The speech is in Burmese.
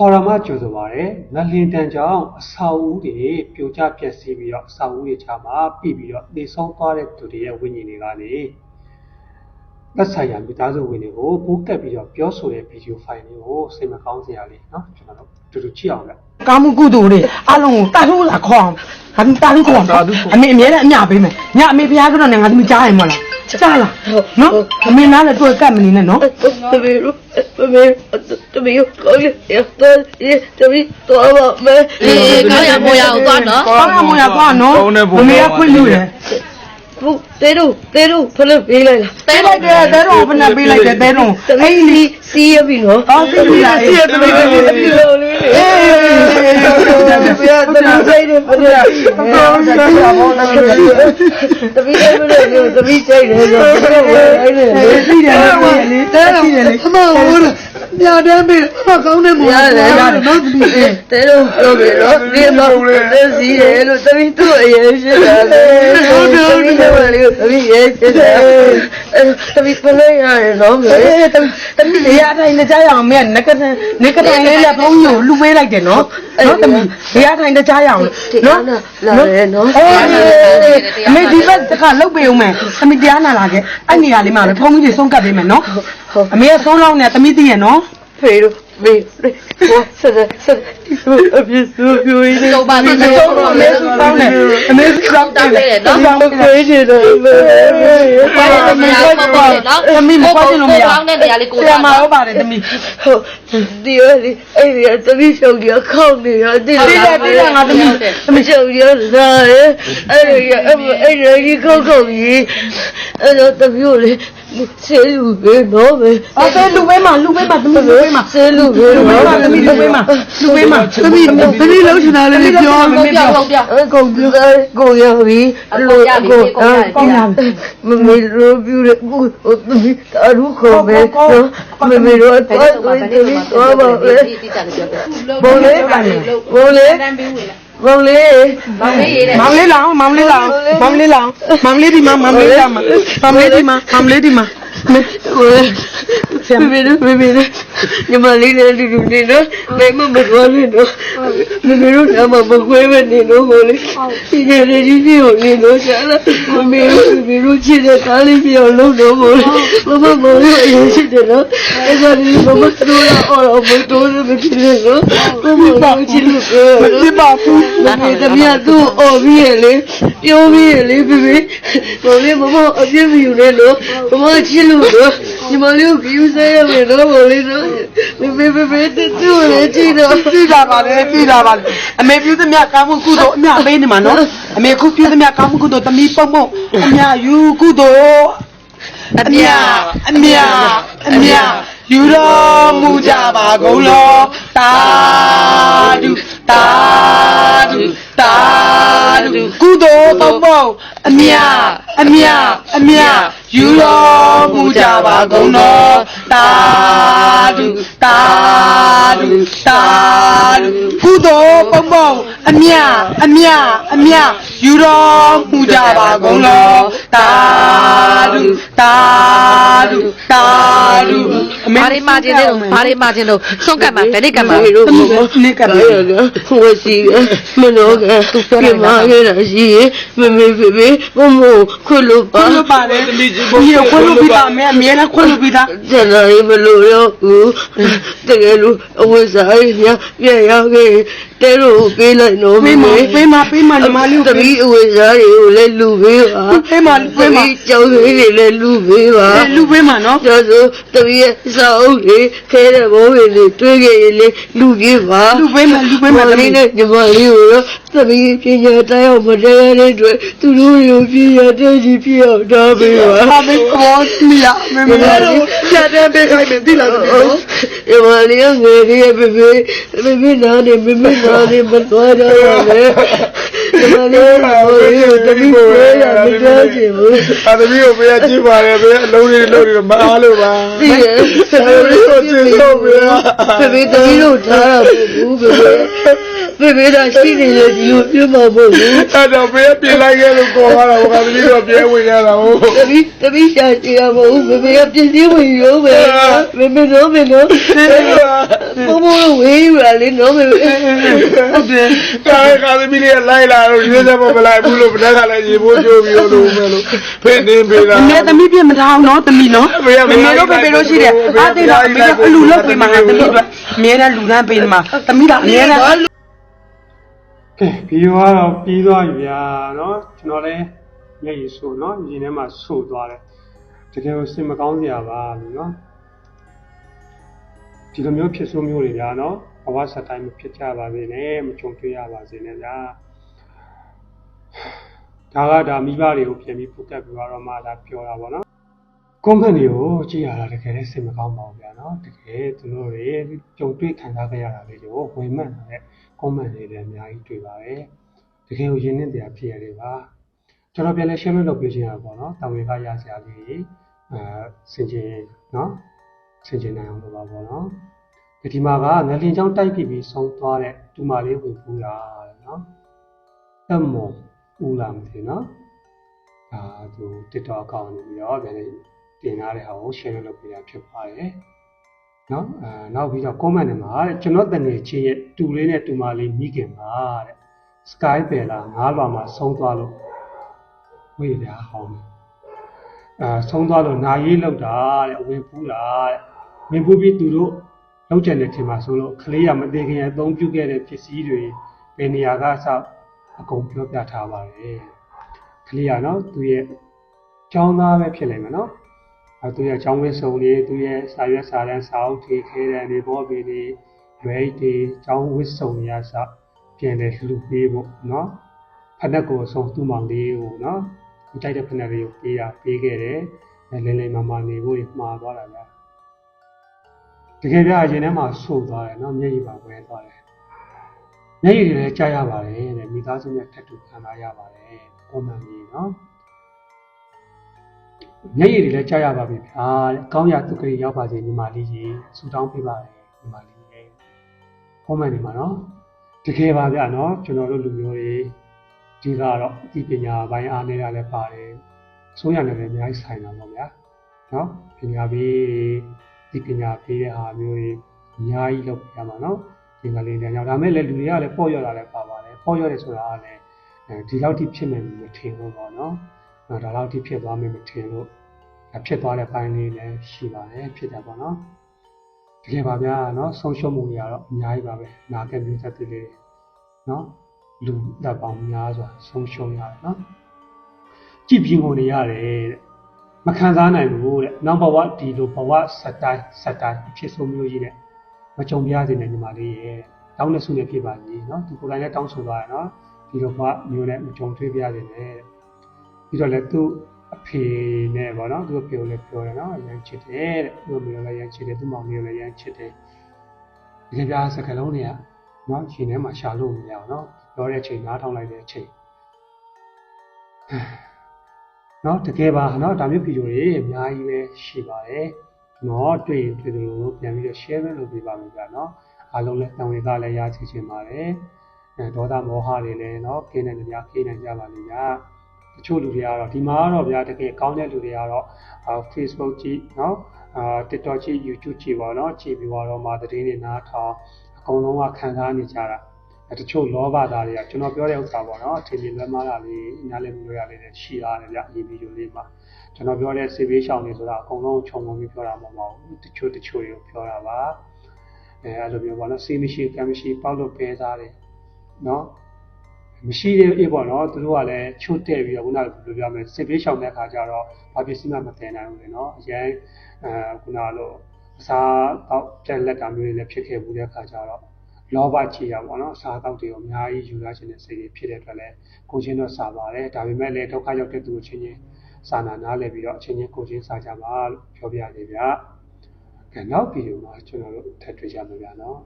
ခေါ်ရမကြိုဆိုပါရယ်ငလင်တန်ကြောင့်အဆောက်အဦတွေပြိုကျပျက်စီးပြီးတော့အဆောက်အဦတွေချာမှာပြီးပြီးတော့နေဆုံးသွားတဲ့သူတွေရဲ့ဝိညာဉ်တွေကနေသက်ဆိုင်ရာမိသားစုဝင်တွေကိုပိုးကပ်ပြီးတော့ပြောဆိုတဲ့ဗီဒီယိုဖိုင်လေးကိုစိတ်မကောင်းစရာလေးเนาะကျွန်တော်တို့တူတူကြည့်အောင်လေ ကာမှုကုသိုလ်တွေအလုံးကိုတာလို့လာခေါ်အောင်ငါတာလို့ခေါ်အောင်အမေအမြဲတမ်းအမြပေးမယ်ညအမေဖျားကတော့နဲ့ငါသမီးကြားရင်မလား ကြားလားနော်အမေနားလည်းတွေ့ကတ်မနေနဲ့နော်တမီးတို့တမီးတမီးကိုရရတော့တမီးတော့ပါမယ်အေးကောင်းရမိုးရအောင်သွားနော်ကောင်းကမွန်ရသွားနော်အမေကခွင့်လို့ရ ဘုတဲတို့တဲတို့ဖလို့ပေးလိုက်လားတဲလိုက်တယ်တဲတော့ဘယ်နဲ့ပေးလိုက်တယ်တဲတော့တမီးလီစီးရပြီနော်အော်စီးပြီလားစီးရတမီးတမီးတမီးလို့လေအေးဘုရားတမီးစိတ်နဲ့ဖလို့တမီးလည်းမလို့တမီးစိတ်နဲ့ဆိုတော့ဝယ်လိုက်တယ်စီးတယ်လေတဲတော့စီးတယ်လေအမဟုတ်လား ညတန်းပေးအမကောင်းတဲ့မောင်ရတယ်ရတယ်နော်တမီးတဲတို့ပြောပြီနော်ဒီမှာတဲစီးတယ်လို့တမီးသူ့အရင်ရှိတာလေဟုတ်တယ်ဟုတ်တယ်လေတမီးရဲ့ရှိတာတမီးဖလို့ရတယ်နော်မေအေးတမီးနေရာတိုင်းနဲ့ကြားရအောင်မင်းကနကတန်နကတန်လေးလက်ဖုံးကြီးကိုလူပေးလိုက်တယ်နော်နော်တမီးနေရာတိုင်းနဲ့ကြားရအောင်နော်လာတယ်နော်အေးအမေဒီဘက်ကခလုတ်ပေးအောင်မယ်သမီးတရားနာလာခဲ့အဲ့နေရာလေးမှာလေဖုံးကြီးတွေဆုံးကပ်ပေးမယ်နော်အမေကဆုံးလောက်နေသမီးသိရနော်ဖေတို့ မေဟိုဆက်ဆက်ဒီလိုအပြစ်ဆိုပြိုးနေတော့ပါတော့ဆုံးတော့အမေစုကောင်းတယ်အမေစုကောင်းတယ်နော်ကောင်းတယ်ဖေးနေတော့မေပါရမရပေါ့ပေါ့နော်သမီးမပွားချင်လို့မရကောင်းတဲ့နေရာလေးကိုဆရာမဟုတ်ပါတယ်သမီးဟုတ်ဒီရဒီအဲ့ဒီတတိရှုံကြီးခေါင်းနေရတိတိတယ်တိတယ်ငါသမီးမရှုံကြီးလာရဲအဲ့ဒီအဲ့ဒီကြီးခေါင်းခေါင်းကြီးအဲ့တော့တပြို့လေ ဆေးလူပဲနော်ပဲအော်ဆဲလူပေးမှာလူပေးမှာသမီးလူပေးမှာဆေးလူပဲလူပေးမှာသမီးလူပေးမှာလူပေးမှာသမီးသမီးလုံးချင်တာလေးပြောဟုတ်ပြဟုတ်ပြအကုန်ပြကိုရပြီမမေရိုပြရကိုသမီးအရုခေါ်ပဲမမေရိုတော့တော့တော့ပါလေဒီတိကျတယ်ပြောတယ်ဘုံလေးဘုံလေးဘုံလေး မောင်လေးရေးတယ်မောင်လေးလောင်မောင်လေးလောင်မောင်လေးလောင်မောင်လေးဒီမှာမောင်လေးလောင်မောင်လေးဒီမှာမောင်လေးဒီမှာဟိုဆရာမေရိုမေမေ ညီမလေးလည်းလူလူနေနော်မေမမတော်နေနော်မေမေတို့ကမှမခွဲပဲနေနော်ဟိုလေဒီကလေးကြီးကြီးကိုနေနော်ဆရာမမေတို့မေတို့ချစ်တဲ့ကားလေးပြောင်းလို့တော့ဟိုမမမောင်လေးအရင်ရှိတယ်နော်အဲ့ဒါဒီမမတို့လာအော်တော့မတော်နေမဖြစ်နေနော်မမမောင်ချစ်လို့ပြောဒီပါဘူးမမေတမီးသူ့အော်ပြီးရလေပြောပြီးရလေဖေဖေမမေမမအပြစ်မယူနဲ့လို့မမချစ်လို့လို့ ညီမလေးကိုယူဆရမယ်နော်မလေးနော်ဖေဖေဖေဖေတူတူလေးကြည့်တော့ပြည်လာပါလေပြည်လာပါလေအမေပြုသမျှကောင်းမှုကုသိုလ်အမြပေးနေမှာနော်အမေခုပြုသမျှကောင်းမှုကုသိုလ်တမီးပုံပုံအမြယူကုသိုလ်အမြအမြအမြယူတော်မူကြပါကုန်လောတာဒုတာဒုတာဒု ကုသိုလ်ပုံပုံအမြအမြအမြယူတော်မူကြပါကုန်လောတာဒုတာဒုတာဒုကုသိုလ်ပုံပုံအမြအမြအမြယူတော်မူကြပါကုန်လောတာဒု တာဒုတာဒုအမေဘာတွေမှာခြင်းလို့ဘာတွေမှာခြင်းလို့ဆုံးကတ်မှာဗနိကတ်မှာမေတို့မမနေကကပ်လည်းဝစီမနောကပြမရရရှိမမေဖေဖေမမခွလို့ပါခွင့်လို့ပါတယ်ဒီခွင့်လို့ပြီးတာအမေအမြဲတမ်းခွင့်လို့ပြီးတာကျန်တာလေးမလို့ရောဘူးတကယ်လို့အဝတ်စားရပြရောက်ခဲ့တဲလို့ပေးလိုက်တော့ပေးမပေးမပေးမညီမလေးတကိုပီးအဝတ်စားတွေကိုလည်းလူပေးပါပေးမပေးမကျောင်းလေးတွေလည်းလူပေးပါလူပေးမနော်ကျော်ဆိုတပီးရဲ့စာအုပ်တွေခဲတဲ့ဘိုးတွေတွေးခဲ့ရင်လေလူပေးပါလူပေးမလူပေးမမတမီးလေးနဲ့ညီမလေးကိုတော့တပီးပညာတရားမတရားတဲ့အတွက်သူတို့တွေကိုပညာတဲ့ကြီးပြအောင်တားပေးပါဟာမေကောမီယာမေမေတို့ပြတဲ့ပေးခိုင်းမယ်ဒီလားဒီမလေးငယ်လေးပဲပဲပဲပဲနားနေမမနားနေမတော်ရရလေ ဒီမလေးဟိုရတမီးကိုရမတော်ချင်ဘူးအသမီးကိုပေးကြည့်ပါလေပေးအလုံးလေးလုံးလေးမအားလို့ပါဒီရသမီးကိုကြည့်လို့ပေးပဲပဲတမီးတို့ထားတာဘူးပဲပဲပဲဒါရှိနေလေဒီလိုပြမဖို့ဘူးအဲ့တော့ပေးပြင်လိုက်ခဲ့လို့ခေါ်လာတော့ကသမီးတော့ပြဲဝင်ရတာဟုတ်တမီးတမီးရှာကြည့်ရမဟုတ်ပဲပဲပြည့်စည်ဝင်ရောပဲပဲပဲတော့ပဲတော့ဘုံဘုံဝဝေးပါလေနော်မေမေဟုတ်တယ်ကားကားသမီးလေးလိုက်လာတော့ရွေးစမမလိုက်ဘူးလို့ဘယ်ကလည်းရေပိုးကျိုးပြီးလို့မယ်လို့ဖိနေပြီလားအမေသမီးပြမထားအောင်နော်သမီးနော်မေတို့ပေပေလို့ရှိတယ်အားသိတော့အမေကအလူလောက်ပေးမှာသမီးတို့အမြဲတမ်းလူတန်းပေးမှာသမီးကအမြဲတမ်းကဲပြီးတော့ပြီးသွားပြီဗျာနော်ကျွန်တော်လည်းမျက်ရည်ဆိုနော်ရင်ထဲမှာဆိုသွားတယ်တကယ်ကိုစိတ်မကောင်းစရာပါလို့နော်ဒီလိုမျိုးဖြစ်ဆိုးမျိုးတွေဗျာနော်ဘဝဆက်တိုင်းမဖြစ်ကြပါစေနဲ့မကြုံတွေ့ရပါစေနဲ့ဗျာ ဒါကဒါမိဘတွေကိုပြန်ပြီးပုတ်တက်ပြီးတော့မှဒါပြောတာပေါ့နော်ကွန်မန့်တွေကိုကြည့်ရတာတကယ်လည်းစိတ်မကောင်းပါဘူးဗျာနော်တကယ်သူတို့တွေကြုံတွေ့ခံစားခဲ့ရတာလေးတွေကိုဝင်မှန်တဲ့ comment တွေလည်းအများကြီးတွေ့ပါတယ်တကယ်ကိုရင်းနှီးတရားဖြစ်ရတယ်ပါကျွန်တော်ပြန်လဲ share လုပ်ပြချင်တာပေါ့နော်တာဝန်ကရစရာလေးအဲဆင်ခြင်နော်ဆင်ခြင်နိုင်အောင်လုပ်ပါပေါ့နော်ဒီမှာကငလင်ချောင်းတိုက်ပြီးပြီးဆုံးသွားတဲ့တူမလေးဝင်ပူတာတဲ့နော်တက်မော် ဦးလာမသိနော်ဒါသူ TikTok account နေပြီးတော့ပြန်လဲတင်ထားတဲ့ဟာကို share လုပ်ပြရဖြစ်ပါတယ်နော်အဲနောက်ပြီးတော့ comment ထဲမှာတဲ့ကျွန်တော်တငယ်ချင်းရဲ့တူလေးနဲ့တူမလေးမိခင်ပါတဲ့ sky ပယ်လာငားလွာမှာဆုံးသွားလို့ဝေးရဟောင်းတယ်အဲဆုံးသွားလို့နာရေးလောက်တာတဲ့အဝင်ပူးတာတဲ့ဝင်ပူးပြီးသူတို့လောက်ကျန်တဲ့ထင်မှာဆိုလို့ကလေးရမသေးခင်အသုံးပြုခဲ့တဲ့ပစ္စည်းတွေဘယ်နေရာကစ အကုန်ပြောပြထားပါတယ်ကလေးရနော်သူရဲ့ကျောင်းသားပဲဖြစ်နေမှာနော်အဲသူရဲ့အကြောင်းဝင်းစုံတွေသူရဲ့စာရွက်စာတမ်းစာအုပ်တွေခဲတဲ့နေဘောပီတွေရွယ်တွေအကြောင်းဝင်းစုံတွေအစပြန်လဲလှူပေးဖို့နော်ဖက်နှက်ကိုအဆုံးသူ့မောင်လေးကိုနော်သူကြိုက်တဲ့ဖက်နှက်လေးကိုပေးတာပေးခဲ့တယ်အဲလင်းလင်းမမနေဖို့မှားသွားတာဗျာတကယ်ပြအရင်ထဲမှာဆို့သွားတယ်နော်မျက်ရည်ပါဝဲသွားတယ် မျက်ရည်တွေလည်းကြားရပါတယ်တဲ့မိသားစုနဲ့ထပ်တူခံစားရပါတယ်ကွန်မန့်ကြီးနော်မျက်ရည်တွေလည်းကြားရပါပြီဗျာတဲ့။ကောင်းရာသူကလေးရောက်ပါစေညီမလေးရေဆူတောင်းပေးပါလေညီမလေးရေ။ဟောမှန်နေမှာနော်။တကယ်ပါဗျာနော်ကျွန်တော်တို့လူမျိုးတွေဒီကတော့အသိပညာပိုင်းအားနေတာလည်းပါတယ်။ဆိုးရနေလည်းအများကြီးဆိုင်တာပေါ့ဗျာ။နော်ပညာပေးဒီပညာပေးတဲ့ဟာမျိုးတွေအများကြီးလုပ်ပြရမှာနော်။ ဒီကလေးတွေကြောင့်ဒါမဲ့လည်းလူတွေကလည်းပေါ့ရော့တာလည်းပါပါတယ်။ပေါ့ရော့တယ်ဆိုတာကလည်းအဲဒီလောက်ထိဖြစ်မယ်မထင်ဘူးပေါ့နော်။ဒါလောက်ထိဖြစ်သွားမယ်မထင်လို့ဖြစ်သွားတဲ့ပိုင်းလေးလည်းရှိပါတယ်ဖြစ်တယ်ပေါ့နော်တကယ်ပါဗျာနော်ဆုံးရှုံးမှုတွေကတော့အများကြီးပါပဲနာကက်မျိုးသက်တွေလေးနော်လူတပ်ပေါင်းများစွာဆုံးရှုံးရတယ်နော်ကြည်ပြင်းကုန်နေရတယ်တဲ့မခံစားနိုင်ဘူးတဲ့နောက်ဘဝဒီလိုဘဝဆက်တိုင်းဆက်တိုင်းအဖြစ်ဆုံးမျိုးကြီးနဲ့ မကြုံပြရစေနဲ့ညီမလေးရဲ့တောင်းတဲ့ဆုနဲ့ဖြစ်ပါကြီးနော်သူကိုယ်တိုင်လည်းတောင်းဆိုသွားတယ်နော်ဒီလိုဘဝမျိုးနဲ့မကြုံတွေ့ပြရစေနဲ့တဲ့ပြီးတော့လည်းသူ့အဖေနဲ့ပေါ့နော်သူ့အဖေကိုလည်းပြောတယ်နော်ရမ်းချစ်တယ်တဲ့သူ့အမေကိုလည်းရမ်းချစ်တယ်သူ့မောင်မျိုးလည်းရမ်းချစ်တယ်ဒီကပြားစကလုံးတွေကနော်ရှင်ထဲမှာရှာလို့မရအောင်နော်ပြောတဲ့အချိန်နားထောင်လိုက်တဲ့အချိန်နော်တကယ်ပါနော်ဒါမျိုးဗီဒီယိုတွေအများကြီးပဲရှိပါတယ် နော်တွေ့ရင်တွေ့တယ်လို့ပြန်ပြီးတော့ share ပဲလုပ်ပေးပါမယ်ကြာနော်အားလုံးလည်းတံဝင်ကလည်းရချင်ချင်ပါတယ်အဲဒေါသမောဟတွေလည်းနော်ခင်းနေကြများခင်းနေကြပါလိမ့်ညာတချို့လူတွေကတော့ဒီမှာကတော့ဗျာတကယ်ကောင်းတဲ့လူတွေကတော့အာ Facebook ကြည့်နော်အာ TikTok ကြည့် YouTube ကြည့်ပါတော့ကြည့်ပြီးတော့မှသတင်းတွေနားထောင်အကုန်လုံးကခံစားနေကြတာအဲ တချို့လောဘသားတွေကကျွန်တော်ပြောတဲ့ဥစ္စာပေါ့နော်အထင်ကြီးလွဲမှားတာလေးနားလည်မှုရရလေးတွေရှိရတယ်ဗျအရေးဗီဒီယိုလေးမှာကျွန်တော်ပြောတဲ့စေဘေးရှောင်းနေဆိုတာအကုန်လုံးခြုံငုံပြီးပြောတာမဟုတ်ပါဘူးတချို့တချို့တွေကိုပြောတာပါအဲအဲ့လိုမျိုးပေါ့နော်စေမရှိကံမရှိပေါက်လို့ပဲသားတယ်နော်မရှိသေးအေးပေါ့နော်သူတို့ကလည်းချို့တဲ့ပြီးတော့ခုနကဘယ်လိုပြောမလဲစစ်ပေးရှောင်တဲ့အခါကျတော့ဘာပစ္စည်းမှမတည်နိုင်ဘူးလေနော်အရင်အဲခုနလိုအစားတော့ပြက်လက်တာမျိုးတွေလည်းဖြစ်ခဲ့ဘူးတဲ့အခါကျတော့ လောဘချီရပေါ့နော်အစားတော့တွေကိုအများကြီးယူရခြင်းတဲ့စိတ်တွေဖြစ်တဲ့အတွက်လည်းကိုချင်းတော့စာပါတယ်ဒါပေမဲ့လည်းဒုက္ခရောက်တဲ့သူအချင်းချင်းစာနာနားလည်ပြီးတော့အချင်းချင်းကိုချင်းစာကြပါလို့ပြောပြရသေးဗျာကဲနောက်ဗီဒီယိုမှာကျွန်တော်တို့ထပ်တွေ့ကြမှာဗျာနော်